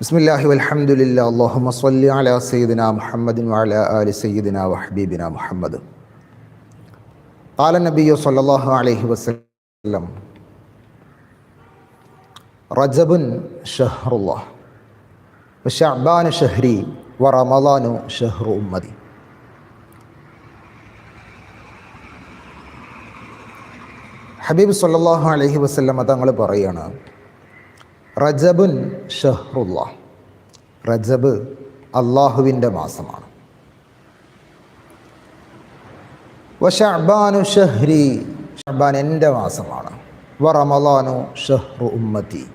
بسم الله والحمد لله اللهم صل على سيدنا محمد وعلى آل سيدنا وحبيبنا محمد قال النبي صلى الله عليه وسلم رجب شهر الله وشعبان شهري ورمضان شهر أمتي ഹബീബ് സല്ലല്ലാഹു അലൈഹി വസല്ലമ തങ്ങൾ പറയാണ് റജബുൻ ഷഹ്റുല്ല. റജബ് അള്ളാഹുവിന്റെ മാസമാണ്. വഷഅബാനു ഷഹ്രി ഷഅബാൻ എന്റെ മാസമാണ്. വ റമലാനു ഷഹ്റു ഉമ്മത്തി.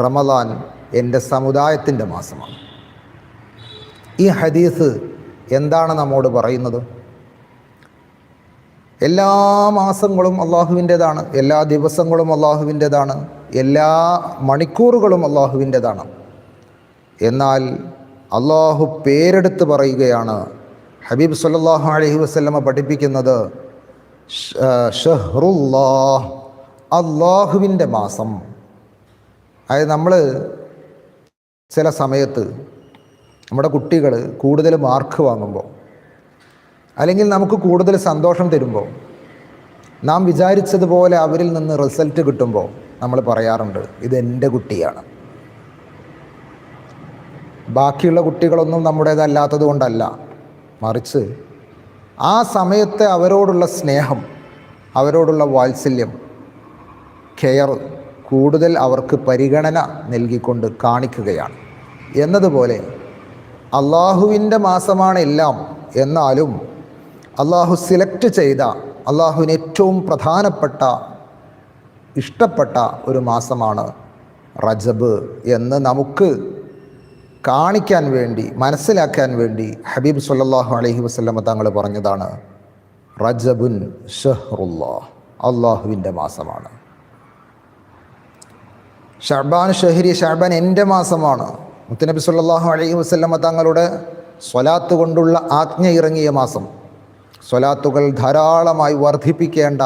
റമലാൻ എന്റെ സമുദായത്തിന്റെ മാസമാണ്. ഈ ഹദീസ് എന്താണ് നമ്മോട് പറയുന്നത്? എല്ലാ മാസങ്ങളും അള്ളാഹുവിന്റെതാണ് എല്ലാ ദിവസങ്ങളും അള്ളാഹുവിന്റെതാണ് എല്ലാ മണിക്കൂറുകളും അള്ളാഹുവിന്റെതാണ്. എന്നാൽ അള്ളാഹു പേരെടുത്ത് പറയുകയാണ് ഹബീബ് സല്ലാഹു അലഹി വസ്ലമ പഠിപ്പിക്കുന്നത് അള്ളാഹുവിന്റെ മാസം. അതായത് നമ്മൾ ചില സമയത്ത് നമ്മുടെ കുട്ടികൾ കൂടുതൽ മാർക്ക് വാങ്ങുമ്പോൾ അല്ലെങ്കിൽ നമുക്ക് കൂടുതൽ സന്തോഷം തരുമ്പോൾ നാം വിചാരിച്ചതുപോലെ അവരിൽ നിന്ന് റിസൾട്ട് കിട്ടുമ്പോൾ നമ്മൾ പറയാറുണ്ട് ഇത് എന്റെ കുട്ടിയാണ്. ബാക്കിയുള്ള കുട്ടികളൊന്നും നമ്മുടേതല്ലാത്തത് കൊണ്ടല്ല. മറിച്ച് ആ സമയത്തെ അവരോടുള്ള സ്നേഹം അവരോടുള്ള വാത്സല്യം കെയർ കൂടുതൽ അവർക്ക് പരിഗണന നൽകിക്കൊണ്ട് കാണിക്കുകയാണ്. എന്നതുപോലെ അള്ളാഹുവിന്റെ മാസമാണ് എല്ലാം എന്നാലും അള്ളാഹു സിലക്ട് ചെയ്ത അള്ളാഹുവിന് ഏറ്റവും പ്രധാനപ്പെട്ട ഇഷ്ടപ്പെട്ട ഒരു മാസമാണ് റജബ് എന്ന് നമുക്ക് കാണിക്കാൻ വേണ്ടി മനസ്സിലാക്കാൻ വേണ്ടി ഹബീബ് സല്ലാഹു അലഹി വസ്ലമ തങ്ങൾ പറഞ്ഞതാണ് റജബുൻ ഷഹ്റുല്ലാ അള്ളാഹുവിന്റെ മാസമാണ്. ഷർബാൻ ഷഹരി ഷർബാൻ എന്റെ മാസമാണ്. മുത്തനബി സല്ലാഹു അലൈഹി വസ്ലമ തങ്ങളുടെ സ്വലാത്ത് കൊണ്ടുള്ള ആജ്ഞ ഇറങ്ങിയ മാസം. സ്വലാത്തുകൾ ധാരാളമായി വർദ്ധിപ്പിക്കേണ്ട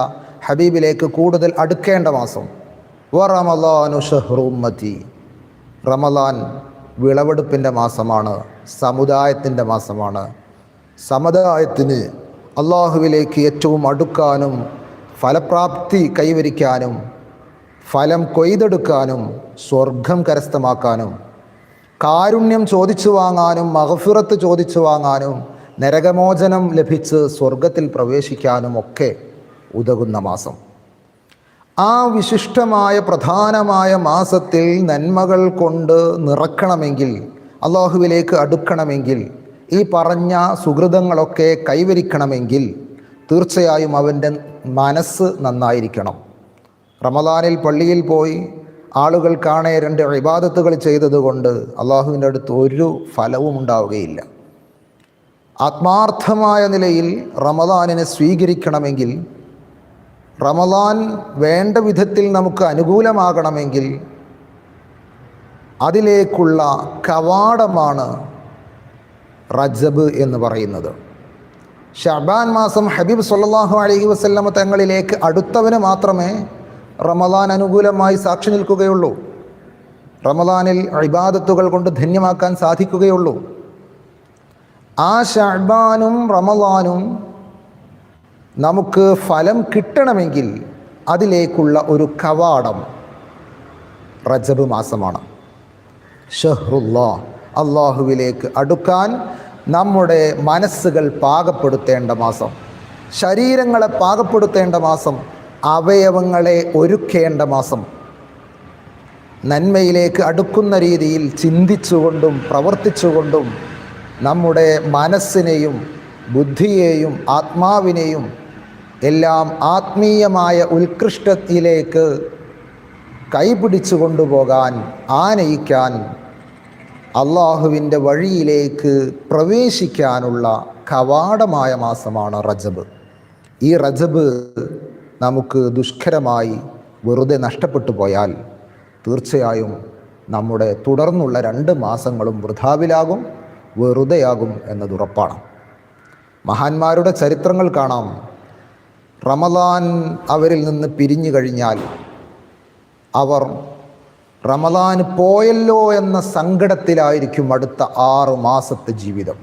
ഹബീബിലേക്ക് കൂടുതൽ അടുക്കേണ്ട മാസം. വ റമലാനു ഷഹ്റുമ്മത്തി റമലാൻ വിളവെടുപ്പിന്റെ മാസമാണ് സമുദായത്തിന്റെ മാസമാണ്. സമുദായത്തിന് അള്ളാഹുവിലേക്ക് ഏറ്റവും അടുക്കാനും ഫലപ്രാപ്തി കൈവരിക്കാനും ഫലം കൊയ്തെടുക്കാനും സ്വർഗം കരസ്ഥമാക്കാനും കാരുണ്യം ചോദിച്ചു വാങ്ങാനും മഹഫിറത്ത് ചോദിച്ചു വാങ്ങാനും നരകമോചനം ലഭിച്ച് സ്വർഗത്തിൽ പ്രവേശിക്കാനുമൊക്കെ ഉതകുന്ന മാസം. ആ വിശിഷ്ടമായ പ്രധാനമായ മാസത്തിൽ നന്മകൾ കൊണ്ട് നിറക്കണമെങ്കിൽ അള്ളാഹുവിലേക്ക് അടുക്കണമെങ്കിൽ ഈ പറഞ്ഞ സുഹൃതങ്ങളൊക്കെ കൈവരിക്കണമെങ്കിൽ തീർച്ചയായും അവന്റെ മനസ്സ് നന്നായിരിക്കണം. റമദാനിൽ പള്ളിയിൽ പോയി ആളുകൾ കാണേ രണ്ട് ഇബാദത്തുകൾ ചെയ്തതുകൊണ്ട് അള്ളാഹുവിന്റെ അടുത്ത് ഒരു ഫലവും ഉണ്ടാവുകയില്ല. ആത്മാർത്ഥമായ നിലയിൽ റമദാനിനെ സ്വീകരിക്കണമെങ്കിൽ റമദാൻ വേണ്ട വിധത്തിൽ നമുക്ക് അനുകൂലമാകണമെങ്കിൽ അതിലേക്കുള്ള കവാടമാണ് റജബ് എന്ന് പറയുന്നത്. ഷബാൻ മാസം ഹബീബ് സല്ലാഹു അലഹി വസ്ല്ലമ തങ്ങളിലേക്ക് അടുത്തവന് മാത്രമേ റമദാൻ അനുകൂലമായി സാക്ഷി നിൽക്കുകയുള്ളൂ. റമദാനിൽ ഇബാദത്തുകൾ കൊണ്ട് ധന്യമാക്കാൻ സാധിക്കുകയുള്ളൂ. ആ ഷഹബാനും റമദാനും നമുക്ക് ഫലം കിട്ടണമെങ്കിൽ അതിലേക്കുള്ള ഒരു കവാടം റജബ് മാസമാണ്. ഷഹ്റുല്ലാ അള്ളാഹുവിലേക്ക് അടുക്കാൻ നമ്മുടെ മനസ്സുകൾ പാകപ്പെടുത്തേണ്ട മാസം ശരീരങ്ങളെ പാകപ്പെടുത്തേണ്ട മാസം അവയവങ്ങളെ ഒരുക്കേണ്ട മാസം നന്മയിലേക്ക് അടുക്കുന്ന രീതിയിൽ ചിന്തിച്ചുകൊണ്ടും പ്രവർത്തിച്ചുകൊണ്ടും നമ്മുടെ മനസ്സിനെയും ബുദ്ധിയെയും ആത്മാവിനെയും എല്ലാം ആത്മീയമായ ഉത്കൃഷ്ടത്തിലേക്ക് കൈപിടിച്ചു കൊണ്ടുപോകാൻ ആനയിക്കാൻ അള്ളാഹുവിന്റെ വഴിയിലേക്ക് പ്രവേശിക്കാനുള്ള കവാടമായ മാസമാണ് റജബ്. ഈ റജബ് നമുക്ക് ദുഷ്കരമായി വെറുതെ നഷ്ടപ്പെട്ടു പോയാൽ തീർച്ചയായും നമ്മുടെ തുടർന്നുള്ള രണ്ട് മാസങ്ങളും വൃഥാവിലാകും. വെറുതെയാകും എന്നതുറപ്പാണ് മഹാന്മാരുടെ ചരിത്രങ്ങൾ കാണാം. റമദാൻ അവരിൽ നിന്ന് പിരിഞ്ഞു കഴിഞ്ഞാൽ അവർ റമദാൻ പോയല്ലോ എന്ന സങ്കടത്തിലായിരിക്കും അടുത്ത ആറു മാസത്തെ ജീവിതം.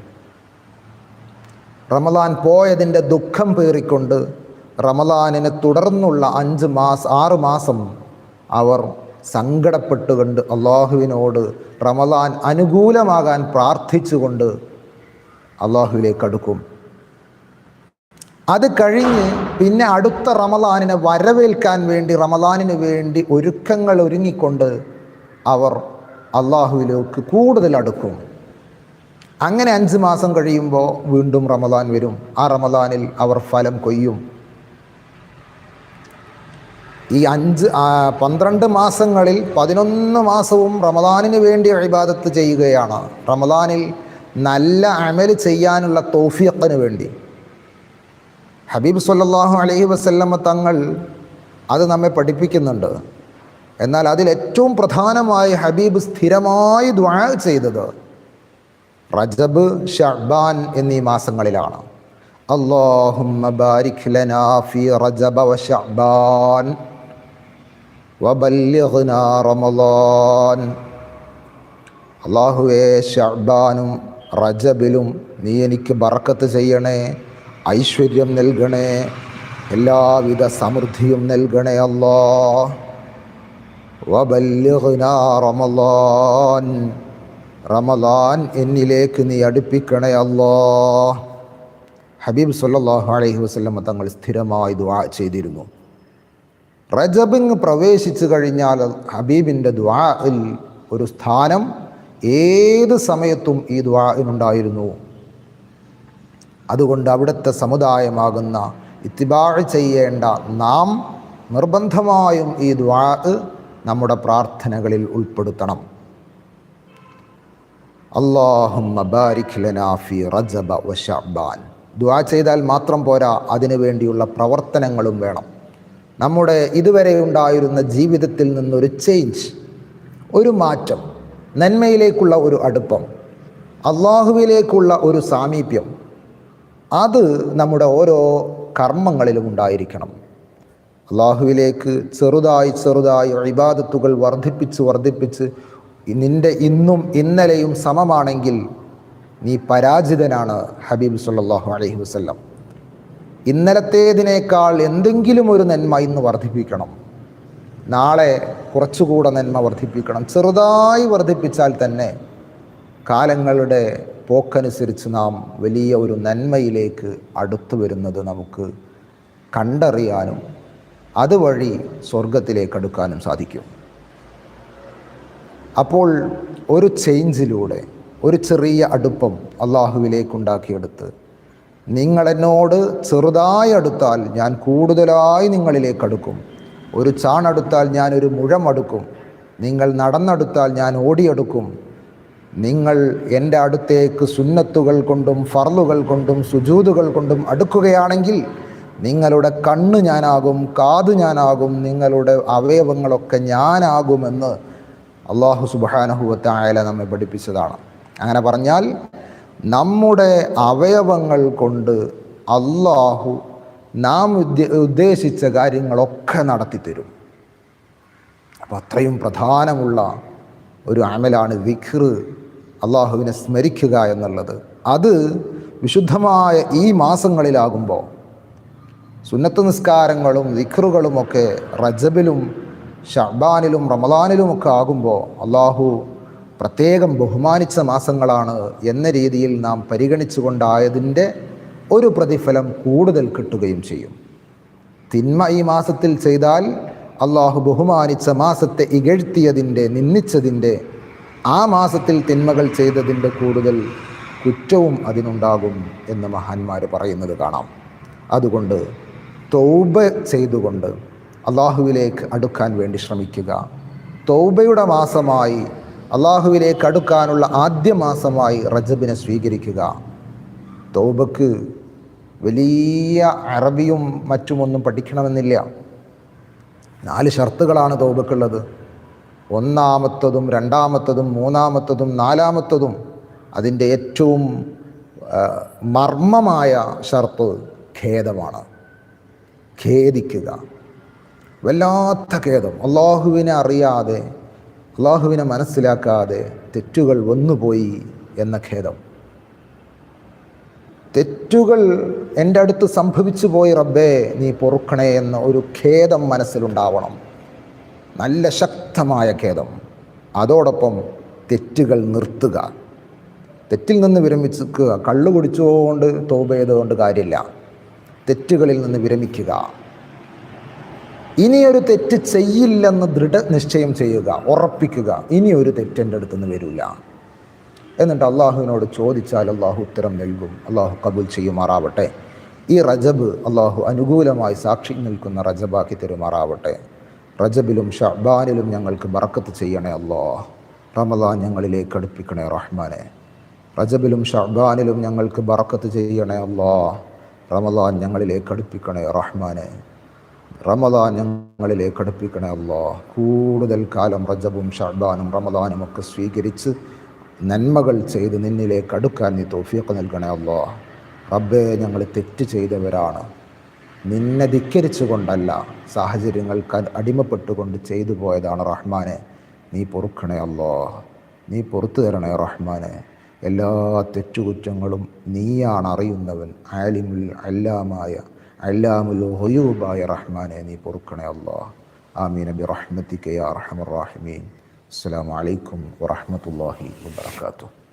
റമദാൻ പോയതിന്റെ ദുഃഖം പേറിക്കൊണ്ട് റമദാനിനെ തുടർന്നുള്ള അഞ്ച് മാസം ആറ് മാസം അവർ സങ്കടപ്പെട്ടുകൊണ്ട് അള്ളാഹുവിനോട് റമദാൻ അനുകൂലമാകാൻ പ്രാർത്ഥിച്ചുകൊണ്ട് അള്ളാഹുവിലേക്ക് അടുക്കും അത് കഴിഞ്ഞ് പിന്നെ അടുത്ത റമദാനിനെ വരവേൽക്കാൻ വേണ്ടി റമദാനിന് വേണ്ടി ഒരുക്കങ്ങൾ ഒരുങ്ങിക്കൊണ്ട് അവർ അള്ളാഹുവിലേക്ക് കൂടുതൽ അടുക്കും. അങ്ങനെ അഞ്ച് മാസം കഴിയുമ്പോൾ വീണ്ടും റമദാൻ വരും. ആ റമദാനിൽ അവർ ഫലം കൊയ്യും. ഈ അഞ്ച് പന്ത്രണ്ട് മാസങ്ങളിൽ പതിനൊന്ന് മാസവും റമദാനിന് വേണ്ടി ഇബാദത്ത് ചെയ്യുകയാണ്. റമദാനിൽ നല്ല അമൽ ചെയ്യാനുള്ള തോഫിയത്തിന് വേണ്ടി. ഹബീബ് സല്ലാഹു അലഹി വസ്ല്ലമ്മ തങ്ങൾ അത് നമ്മെ പഠിപ്പിക്കുന്നുണ്ട്. എന്നാൽ അതിലേറ്റവും പ്രധാനമായി ഹബീബ് സ്ഥിരമായി ദ്വാ ചെയ്തത് റജബ് ഷഹ്ബാൻ എന്നീ മാസങ്ങളിലാണ്. ഫീ റജബ വ ഷഅബാൻ. വബല്ലിഗ്നാ റമളാൻ അള്ളാഹുവേ ഷഅബാനും റജബിലും നീ എനിക്ക് ബറക്കത്ത് ചെയ്യണേ ഐശ്വര്യം നൽകണേ എല്ലാവിധ സമൃദ്ധിയും നൽകണേ അല്ലാ. റമളാൻ എന്നിലേക്ക് നീ അടുപ്പിക്കണേ അല്ലാ. ഹബീബ് സല്ലാഹു അലൈഹി വസല്ലം തങ്ങൾ സ്ഥിരമായി ദുആ ചെയ്തിരുന്നു. റജബിങ് പ്രവേശിച്ചു കഴിഞ്ഞാൽ ഹബീബിന്റെ ദ്വാഇൽ ഒരു സ്ഥാനം ഏത് സമയത്തും ഈ ദ്വാഇനുണ്ടായിരുന്നു അതുകൊണ്ട് അവിടുത്തെ സമുദായമാകുന്ന ഇത്തിബാഴ് ചെയ്യേണ്ട നാം നിർബന്ധമായും ഈ ദ്വാ നമ്മുടെ പ്രാർത്ഥനകളിൽ ഉൾപ്പെടുത്തണം. അള്ളാഹുമ്മ ബാരിക് ലനാ റജബ വ ദുആ ചെയ്താൽ മാത്രം പോരാ അതിനു വേണ്ടിയുള്ള പ്രവർത്തനങ്ങളും വേണം. നമ്മുടെ ഇതുവരെ ഉണ്ടായിരുന്ന ജീവിതത്തിൽ നിന്നൊരു ചേഞ്ച് ഒരു മാറ്റം നന്മയിലേക്കുള്ള ഒരു അടുപ്പം അള്ളാഹുവിലേക്കുള്ള ഒരു സാമീപ്യം അത് നമ്മുടെ ഓരോ കർമ്മങ്ങളിലും ഉണ്ടായിരിക്കണം. അള്ളാഹുവിലേക്ക് ചെറുതായി ചെറുതായി ഇബാദത്തുകൾ വർദ്ധിപ്പിച്ച് വർദ്ധിപ്പിച്ച് നിന്റെ ഇന്നും ഇന്നലെയും സമമാണെങ്കിൽ നീ പരാജിതനാണ് ഹബീബ് സല്ലാഹു അലൈഹി വസല്ലം. ഇന്നലത്തേതിനേക്കാൾ എന്തെങ്കിലും ഒരു നന്മ ഇന്ന് വർദ്ധിപ്പിക്കണം. നാളെ കുറച്ചുകൂടെ നന്മ വർദ്ധിപ്പിക്കണം. ചെറുതായി വർദ്ധിപ്പിച്ചാൽ തന്നെ കാലങ്ങളുടെ പോക്കനുസരിച്ച് നാം വലിയ ഒരു നന്മയിലേക്ക് അടുത്തു വരുന്നത് നമുക്ക് കണ്ടറിയാനും അതുവഴി സ്വർഗത്തിലേക്ക് അടുക്കാനും സാധിക്കും. അപ്പോൾ ഒരു ചേഞ്ചിലൂടെ ഒരു ചെറിയ അടുപ്പം അള്ളാഹുവിലേക്കുണ്ടാക്കിയെടുത്ത് നിങ്ങളെന്നോട് ചെറുതായി അടുത്താൽ ഞാൻ കൂടുതലായി നിങ്ങളിലേക്ക് അടുക്കും ഒരു ചാണടുത്താൽ ഞാൻ ഒരു മുഴം അടുക്കും നിങ്ങൾ നടന്നെടുത്താൽ ഞാൻ ഓടിയെടുക്കും. നിങ്ങൾ എന്റെ അടുത്തേക്ക് സുന്നത്തുകൾ കൊണ്ടും ഫർലുകൾ കൊണ്ടും സുജൂതുകൾ കൊണ്ടും അടുക്കുകയാണെങ്കിൽ നിങ്ങളുടെ കണ്ണ് ഞാനാകും കാത് ഞാനാകും നിങ്ങളുടെ അവയവങ്ങളൊക്കെ ഞാനാകുമെന്ന് അള്ളാഹു സുബാനഹുവത്തായാല നമ്മെ പഠിപ്പിച്ചതാണ്. അങ്ങനെ പറഞ്ഞാൽ നമ്മുടെ അവയവങ്ങൾ കൊണ്ട് അള്ളാഹു നാം ഉദ്ദേ ഉദ്ദേശിച്ച കാര്യങ്ങളൊക്കെ നടത്തിത്തരും. അപ്പോൾ അത്രയും പ്രധാനമുള്ള ഒരു അമലാണ് വിഖ്ർ അള്ളാഹുവിനെ സ്മരിക്കുക എന്നുള്ളത്. അത് വിശുദ്ധമായ ഈ മാസങ്ങളിലാകുമ്പോൾ സുന്നത്ത് നിസ്കാരങ്ങളും വിഖറുകളുമൊക്കെ റജബിലും ഷബാനിലും റമദാനിലുമൊക്കെ ആകുമ്പോൾ അള്ളാഹു പ്രത്യേകം ബഹുമാനിച്ച മാസങ്ങളാണ് എന്ന രീതിയിൽ നാം പരിഗണിച്ചുകൊണ്ടായതിന്റെ ഒരു പ്രതിഫലം കൂടുതൽ കിട്ടുകയും ചെയ്യും. തിന്മ ഈ മാസത്തിൽ ചെയ്താൽ അള്ളാഹു ബഹുമാനിച്ച മാസത്തെ ഇകഴ്ത്തിയതിന്റെ നിന്ദിച്ചതിന്റെ ആ മാസത്തിൽ തിന്മകൾ ചെയ്തതിന്റെ കൂടുതൽ കുറ്റവും അതിനുണ്ടാകും എന്ന് മഹാന്മാർ പറയുന്നത് കാണാം. അതുകൊണ്ട് തൗബ ചെയ്തുകൊണ്ട് അള്ളാഹുവിലേക്ക് അടുക്കാൻ വേണ്ടി ശ്രമിക്കുക. തൗബയുടെ മാസമായി അള്ളാഹുവിലേക്ക് അടുക്കാനുള്ള ആദ്യ മാസമായി റജബിനെ സ്വീകരിക്കുക. തോബക്ക് വലിയ അറബിയും മറ്റുമൊന്നും പഠിക്കണമെന്നില്ല. നാല് ഷർത്തുകളാണ് തോബക്കുള്ളത്. ഒന്നാമത്തതും രണ്ടാമത്തതും മൂന്നാമത്തതും നാലാമത്തതും അതിന്റെ ഏറ്റവും മർമ്മമായ ഷർത്ത് ഖേദമാണ്. ഖേദിക്കുക. വല്ലാത്ത ഖേദം. അള്ളാഹുവിനെ അറിയാതെ അള്ളാഹുവിനെ മനസ്സിലാക്കാതെ തെറ്റുകൾ വന്നുപോയി എന്ന ഖേദം. തെറ്റുകൾ എന്റെ അടുത്ത് സംഭവിച്ചു പോയി റബ്ബേ നീ പൊറുക്കണേ എന്ന ഒരു ഖേദം മനസ്സിലുണ്ടാവണം. നല്ല ശക്തമായ ഖേദം. അതോടൊപ്പം തെറ്റുകൾ നിർത്തുക. തെറ്റിൽ നിന്ന് വിരമിക്കുക. കള്ളു കുടിച്ചുകൊണ്ട് തോപ ചെയ്തുകൊണ്ട് കാര്യമില്ല. തെറ്റുകളിൽ നിന്ന് വിരമിക്കുക. ഇനിയൊരു തെറ്റ് ചെയ്യില്ലെന്ന് ദൃഢനിശ്ചയം ചെയ്യുക ഉറപ്പിക്കുക ഇനിയൊരു തെറ്റ് എന്റെ അടുത്തുനിന്ന് വരില്ല എന്നിട്ട് അള്ളാഹുവിനോട് ചോദിച്ചാൽ അള്ളാഹു ഉത്തരം നൽകും അള്ളാഹു കബൂൽ ചെയ്യുമാറാവട്ടെ. ഈ റജബ് അള്ളാഹു അനുകൂലമായി സാക്ഷി നിൽക്കുന്ന റജബാക്കി തരുമാറാവട്ടെ. റജബിലും ഷബാനിലും ഞങ്ങൾക്ക് ബറക്കത്ത് ചെയ്യണേ അല്ലോ റമദാൻ ഞങ്ങളിലേക്ക് അടുപ്പിക്കണേ റഹ്മാനെ. റജബിലും ഷബാനിലും ഞങ്ങൾക്ക് ബറക്കത്ത് ചെയ്യണേ അല്ലോ റമദാൻ ഞങ്ങളിലേക്ക് അടുപ്പിക്കണേ റഹ്മാനെ. റമദാൻ ഞങ്ങളിലേക്ക് അടുപ്പിക്കണേ അല്ലോ. കൂടുതൽ കാലം റജബും ഷർദാനും റമദാനും ഒക്കെ സ്വീകരിച്ച് നന്മകൾ ചെയ്ത് നിന്നിലേക്ക് അടുക്കാൻ നീ തോഫിയൊക്കെ നൽകണേ അല്ലോ. റബ്ബെ ഞങ്ങൾ തെറ്റ് ചെയ്തവരാണ്. നിന്നെ ധിക്കരിച്ചുകൊണ്ടല്ല സാഹചര്യങ്ങൾക്ക് അടിമപ്പെട്ടുകൊണ്ട് ചെയ്തു പോയതാണ് റഹ്മാനെ. നീ പൊറുക്കണേ അല്ലോ. നീ പുറത്തു തരണേ റഹ്മാനെ. എല്ലാ തെറ്റുകുറ്റങ്ങളും നീയാണ് അറിയുന്നവൻ ആലിമുൽ അല്ലാമായ അല്ലാമുൽ ഹൊയൂബായ റഹ്മാനെ നീ പൊറുക്കണേ അല്ലോ. ആമീൻ. ബി റഹ്മത്തിക്ക് യാ റഹ്മർ റാഹിമീൻ. അസ്സലാമു അലൈക്കും വറഹ്മത്തുള്ളാഹി വബറകാതുഹു.